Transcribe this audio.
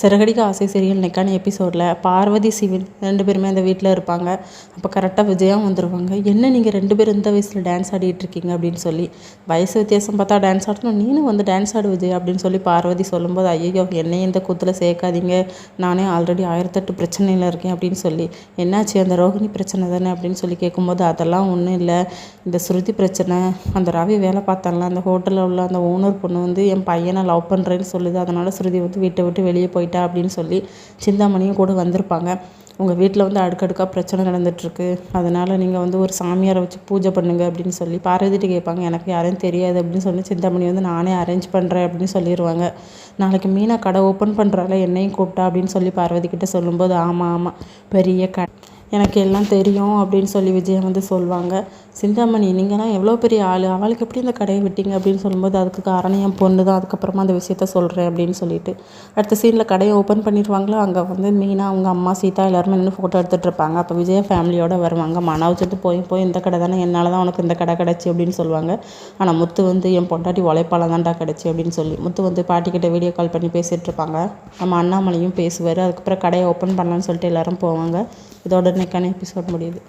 சிறகடிக்க ஆசை சீரியல் நெக்கான எபிசோடில் பார்வதி சிவின் ரெண்டு பேருமே அந்த வீட்டில் இருப்பாங்க. அப்போ கரெக்டாக விஜயம் வந்துடுவாங்க என்ன நீங்கள் ரெண்டு பேரும் இந்த வயசில் டான்ஸ் ஆடிட்டு இருக்கீங்க? அப்படின்னு சொல்லி வயசு வித்தியாசம் பார்த்தா டான்ஸ் ஆடணும். நீனும் வந்து டான்ஸ் ஆடு விஜய் அப்படின்னு சொல்லி பார்வதி சொல்லும்போது ஐயோ என்னை இந்த கூத்தில் சேர்க்காதீங்க. நானே ஆல்ரெடி ஆயிரத்தெட்டு பிரச்சனையில் இருக்கேன் அப்படின்னு சொல்லி என்னாச்சு? அந்த ரோகிணி பிரச்சனை தானே? அப்படின்னு சொல்லி கேட்கும்போது அதெல்லாம் ஒன்றும் இல்லை. இந்த ஸ்ருதி பிரச்சனை அந்த ரவி வேலை பார்த்தாங்களா அந்த ஹோட்டலில் உள்ள அந்த ஓனர் பொண்ணு வந்து என் பையனை லவ் பண்ணுறேன்னு சொல்லுது. அதனால் ஸ்ருதி வந்து வீட்டை விட்டு வெளியே போயிட்டு அப்படின்னு சொல்லி சிந்தாமணியும் கூட வந்திருப்பாங்க. உங்கள் வீட்டில் வந்து அடுக்கடுக்காக பிரச்சனை நடந்துகிட்ருக்கு அதனால் நீங்கள் வந்து ஒரு சாமியாரை வச்சு பூஜை பண்ணுங்க அப்படின்னு சொல்லி பார்வதிட்டு கேட்பாங்க. எனக்கு யாரையும் தெரியாது அப்படின்னு சொல்லி சிந்தாமணி வந்து நானே அரேஞ்ச் பண்ணுறேன் அப்படின்னு சொல்லிடுவாங்க நாளைக்கு மீனா கடை ஓப்பன் பண்ணுறால என்னையும் கூப்பிட்டா அப்படின்னு சொல்லி பார்வதி கிட்டே சொல்லும்போது ஆமாம் ஆமாம் பெரிய கடை. எனக்கு எல்லாம் தெரியும் அப்படின்னு சொல்லி விஜயம் வந்து சொல்லுவாங்க சிந்தாமணி நீங்கள்லாம் எவ்வளோ பெரிய ஆள்? அவளுக்கு எப்படி இந்த கடையை விட்டீங்க அப்படின்னு சொல்லும்போது அதுக்கு காரணம் என் பொண்ணு தான். அதுக்கப்புறமா அந்த விஷயத்த சொல்கிறேன் அப்படின்னு சொல்லிட்டு. அடுத்த சீனில் கடையை ஓப்பன் பண்ணிடுவாங்களோ? அங்கே வந்து மீனா அவங்க அம்மா சீதா எல்லாருமே நின்று ஃபோட்டோ எடுத்துகிட்டு இருப்பாங்க. அப்போ விஜய ஃபேமிலியோடு வருவாங்க. மனோஜ் வச்சுட்டு போய் போய் இந்த கடை தானே? என்னால் தான் உனக்கு இந்த கடை கிடச்சி அப்படின்னு சொல்லுவாங்க. ஆனால் முத்து வந்து என் பொண்டாட்டி உழைப்பால தான்டா கிடச்சி அப்படின்னு சொல்லி முத்து வந்து பாட்டிக்கிட்ட வீடியோ கால் பண்ணி பேசிகிட்டு இருப்பாங்க. நம்ம அண்ணாமலையும் பேசுவார். அதுக்கப்புறம் கடையை ஓப்பன் பண்ணலான்னு சொல்லிட்டு எல்லோரும் போவாங்க. இதோட இன்னைக்கான எபிசோட் முடியுது.